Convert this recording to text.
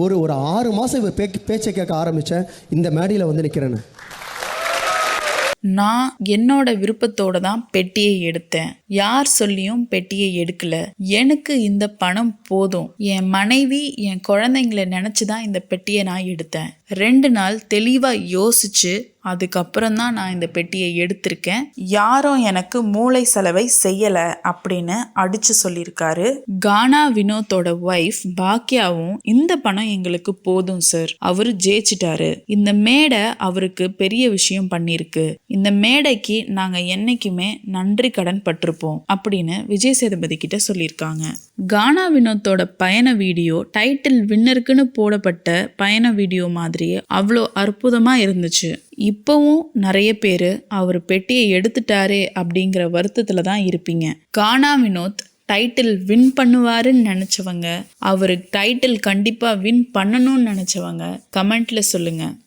ஒரு ஒரு ஆறு மாதம் இவர் பே பேச்சை கேட்க ஆரம்பித்தேன் இந்த மேடையில் வந்து நிற்கிறேன்னு நான் என்னோட விருப்பத்தோட தான் பெட்டியை எடுத்தேன். யார் சொல்லியும் பெட்டியை எடுக்கல. எனக்கு இந்த பணம் போதும். என் மனைவி என் குழந்தைங்களை நினச்சி தான் இந்த பெட்டியை நான் எடுத்தேன். ரெண்டு நாள் தெளிவாக யோசிச்சு அதுக்கப்புறம் தான் நான் இந்த பெட்டியை எடுத்திருக்கேன். யாரும் எனக்கு மூளை செலவை செய்யலை அப்படின்னு அடிச்சு சொல்லியிருக்காரு. கானா வினோத்தோட ஒய்ஃப் பாக்கியாவும் இந்த பணம் எங்களுக்கு போதும் சார் அவரு ஜெயிச்சிட்டாரு. இந்த மேடை அவருக்கு பெரிய விஷயம் பண்ணியிருக்கு. இந்த மேடைக்கு நாங்க என்னைக்குமே நன்றி கடன் பட்டிருப்போம் அப்படின்னு விஜய் சேதுபதி கிட்ட சொல்லியிருக்காங்க. கானா வினோத்தோட பயண வீடியோ டைட்டில் வின்னருக்குன்னு போடப்பட்ட பயண வீடியோ மாதிரியே அவ்வளோ அற்புதமா இருந்துச்சு. இப்போவும் நிறைய பேர் அவர் பெட்டியை எடுத்துட்டாரே அப்படிங்கிற வருத்தத்தில் தான் இருப்பீங்க. கானா வினோத் டைட்டில் வின் பண்ணுவாருன்னு நினச்சவங்க அவர் டைட்டில் கண்டிப்பாக வின் பண்ணணும்னு நினச்சவங்க கமெண்ட்டில் சொல்லுங்கள்